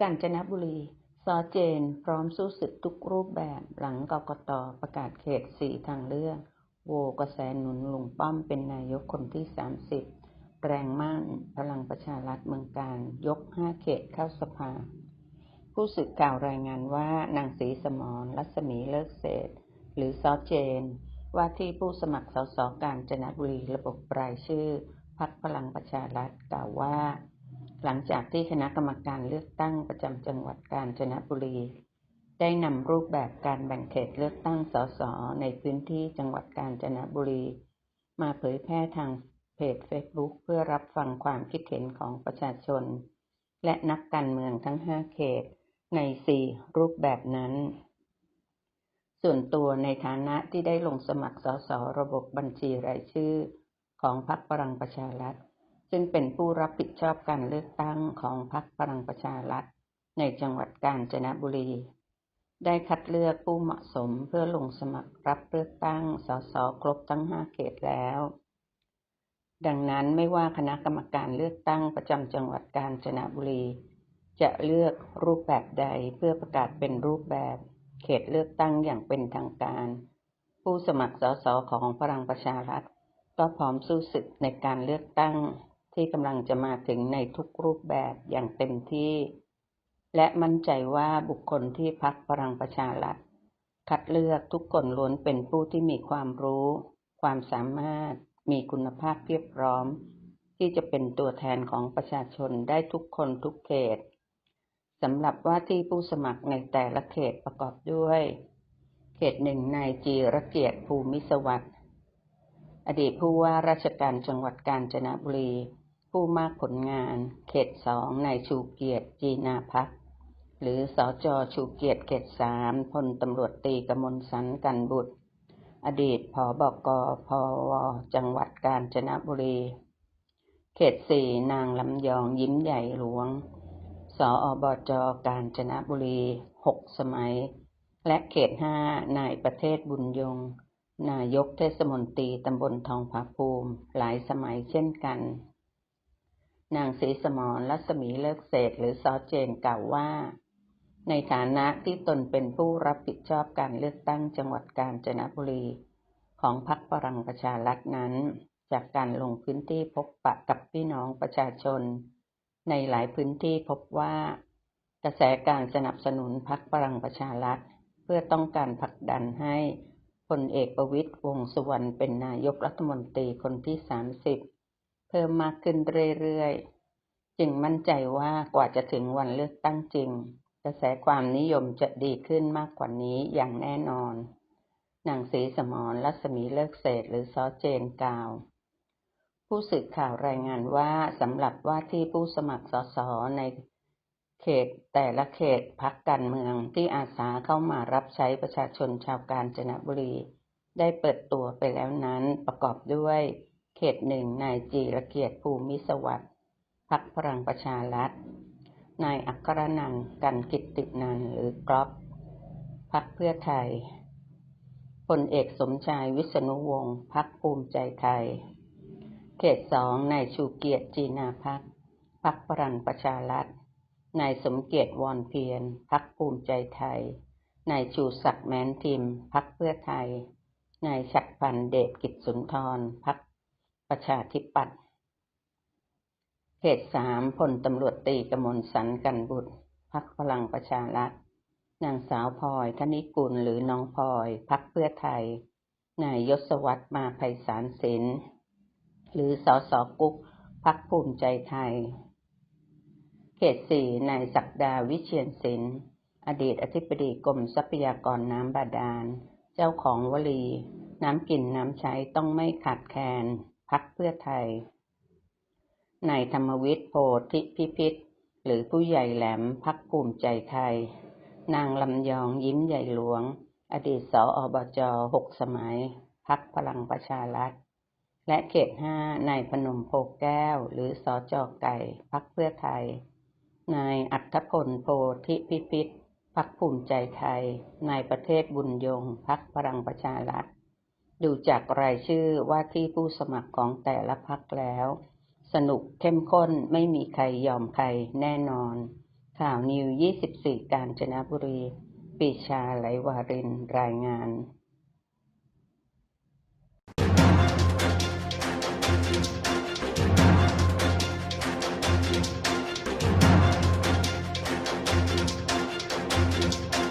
กาญจนบุรีซอเจน พร้อมสู้ศึกทุกรูปแบบหลังกกตประกาศเขตสี่ทางเลือก โวกระแสหนุนลุงป้อมเป็นนายกคนที่สามสิบแรงมั่น พลังประชารัฐเมืองการยกห้าเขตเข้าสภา ผู้สื่อข่าวรายงานว่านางศรีสมรรัศมีเลิกเศษ หรือซอเจน ว่าที่ผู้สมัครสสกาญจนบุรีระบบรายชื่อพักพลังประชารัฐกล่าวว่า หลังจากที่คณะกรรมการเลือกตั้งประจำจังหวัดกาญจนบุรี ได้นำรูปแบบการแบ่งเขตเลือกตั้งสสในพื้นที่จังหวัดกาญจนบุรี มาเผยแพร่ทางเพจเฟซบุ๊กเพื่อรับฟังความคิดเห็นของประชาชน และนักการเมืองทั้งห้าเขตในสี่รูปแบบนั้น ส่วนตัวในฐานะที่ได้ลงสมัครสสระบบบัญชีรายชื่อของพรรคพลังประชารัฐ ซึ่งเป็นผู้รับผิดชอบการเลือกตั้งของพรรคพลังประชารัฐในจังหวัดกาญจนบุรี ได้คัดเลือกผู้เหมาะสมเพื่อลงสมัครรับเลือกตั้งสสครบทั้งห้าเขตแล้ว ดังนั้นไม่ว่าคณะกรรมการเลือกตั้งประจำจังหวัดกาญจนบุรี จะเลือกรูปแบบใดเพื่อประกาศเป็นรูปแบบ เขตเลือกตั้งอย่างเป็นทางการ ผู้สมัครสสของพลังประชารัฐก็พร้อมสู้ศึกในการเลือกตั้ง ที่กำลังจะมาถึงในทุกรูปแบบอย่างเต็มที่ และมั่นใจว่าบุคคลที่พักพลังประชารัฐคัดเลือกทุกคนล้วนเป็นผู้ที่มีความรู้ ความสามารถ มีคุณภาพเพียบพร้อม ที่จะเป็นตัวแทนของประชาชนได้ทุกคนทุกเขตสำหรับว่าที่ผู้สมัครในแต่ละเขตประกอบด้วย เขตหนึ่งนายจีรเกียรติภูมิสวัสดิ์อดีตผู้ว่าราชการจังหวัดกาญจนบุรี ผู้มากผลงาน เขตสองนายชูเกียรติจีนาพัก หรือสอจอชูเกียรติเขตสามพลตำรวจตีกมลสันกันบุตร อดีตผอบกพวจังหวัดกาญจนบุรี เขตสี่นางลำยองยิ้มใหญ่หลวง สออบจกาญจนบุรีหกสมัย และเขตห้านายประเทศบุญยงนายกเทศมนตรีตำบลทองผาภูมิ หลายสมัยเช่นกัน นางศรีสมรรัศมีเลิกเศษหรือซอเจนกล่าวว่า ในฐานะที่ตนเป็นผู้รับผิดชอบการเลือกตั้งจังหวัดกาญจนบุรี ของพรรคพลังประชารัฐนั้น จากการลงพื้นที่พบปะกับพี่น้องประชาชน ในหลายพื้นที่พบว่า กระแสการสนับสนุนพรรคพลังประชารัฐ เพื่อต้องการผลักดันให้พลเอกประวิตยวงสุวรรณเป็นนายกรัฐมนตรีคนที่สามสิบ เพิ่มมากขึ้นเรื่อยๆ จึงมั่นใจว่ากว่าจะถึงวันเลือกตั้งจริง กระแสความนิยมจะดีขึ้นมากกว่านี้อย่างแน่นอน นางศรีสมรรัศมีเลิกเศษหรือซอเจนกาว ผู้สื่อข่าวรายงานว่าสำหรับว่าที่ผู้สมัครสสในเขตแต่ละเขตพักการเมืองที่อาสาเข้ามารับใช้ประชาชนชาวกาญจนบุรี ได้เปิดตัวไปแล้วนั้นประกอบด้วย เขตหนึ่งนายจีรเกียรติภูมิสวัสดิ์พักพลังประชารัฐ นายอัครนันกันกิตตินันหรือกรอบพักเพื่อไทยพลเอกสมชายวิษณุวงศ์พักภูมิใจไทย เขตสองนายชูเกียรติจีนาพักพักพลังประชารัฐ นายสมเกียรติวอนเพียรพักภูมิใจไทย นายชูศักดิ์แม้นทิมพักเพื่อไทย นายฉัดพันเดชกิจสุนทรพัก ประชาธิปัตย์เขตสามพลตำรวจตีกมลสันกันบุตรพักพลังประชารัฐ นางสาวพลอยธนิกุลหรือน้องพลอยพักเพื่อไทย นายยศวัตรมาไพศาลศิลป์หรือสอสอกุ๊กพักภูมิใจไทย เขตสี่นายศักดาวิเชียนศิลป์อดีตอธิบดีกรมทรัพยากรน้ำบาดาล เจ้าของวลี น้ำกินน้ำใช้ต้องไม่ขาดแคลน พักเพื่อไทย นายธรรมวิทย์โพธิพิพิธ หรือผู้ใหญ่แหลมพักภูมิใจไทย นางลำยองยิ้มใหญ่หลวง อดีตสออบจหกสมัยพักพลังประชารัฐ และเขตห้านายพนมโพแก้ว หรือสอจอไก่พักเพื่อไทย นายอัธพลโพธิพิพิธพักภูมิใจไทย นายประเทศบุญยงพักพลังประชารัฐ ดูจากรายชื่อว่าที่ผู้สมัครของแต่ละพักแล้ว สนุกเข้มข้นไม่มีใครยอมใครแน่นอน ข่าวนิว 24 กาญจนบุรี ปีชาไหลวารินรายงาน